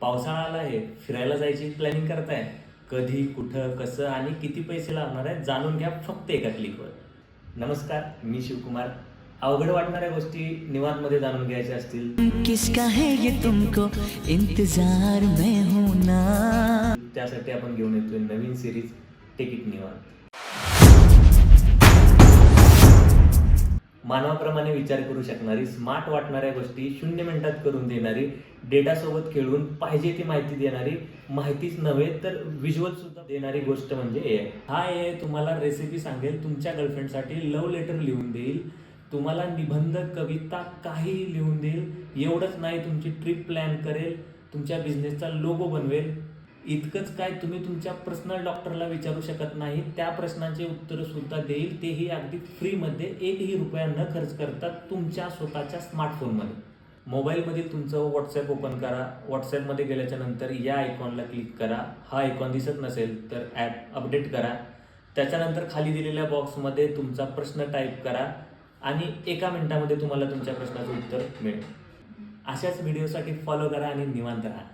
पावसाळा आला आहे फिरायला जायची प्लॅनिंग करताय. कधी कुठं कसं आणि किती पैसे लागणार आहे जाणून घ्या फक्त एका क्लिकवर नमस्कार मी शिवकुमार. अवघड वाटणाऱ्या गोष्टी निवांतमध्ये जाणून घ्यायच्या असतील. किसका है ये तुमको? इंतजार में हूं ना. त्यासाठी आपण घेऊन येतोय नवीन सिरीज तिकीट निवांत मानवाप्रमाणे विचार करू शकणारी स्मार्ट वाटणाऱ्या गोष्टी शून्य मिनिटात करून देणारी डेटासोबत खेळून पाहिजे ती माहिती देणारी माहितीच नव्हे तर विज्युअल सुद्धा देणारी गोष्ट म्हणजे ए हा ए तुम्हाला रेसिपी सांगेल तुमच्या गर्लफ्रेंडसाठी लव्ह लेटर लिहून देईल. तुम्हाला निबंध कविता काही लिहून देईल. एवढंच नाही तुमची ट्रिप प्लॅन करेल. तुमच्या बिझनेसचा लोगो बनवेल. इतकंच काय तुम्ही तुमच्या पर्सनल डॉक्टरला विचारू शकत नाही त्या प्रश्नांचे उत्तर सुद्धा देईल. तेही अगदी फ्रीमध्ये एकही रुपया न खर्च करता तुमच्या स्वतःच्या स्मार्टफोनमध्ये मोबाईलमधील तुमचं व्हॉट्सॲप ओपन करा. व्हॉट्सॲपमध्ये गेल्याच्यानंतर या आयकॉनला क्लिक करा. हा आयकॉन दिसत नसेल तर ॲप अपडेट करा. त्याच्यानंतर खाली दिलेल्या बॉक्समध्ये तुमचा प्रश्न टाईप करा आणि एका मिनिटामध्ये तुम्हाला तुमच्या प्रश्नाचं उत्तर मिळेल. अशाच व्हिडिओसाठी फॉलो करा आणि निवांत राहा.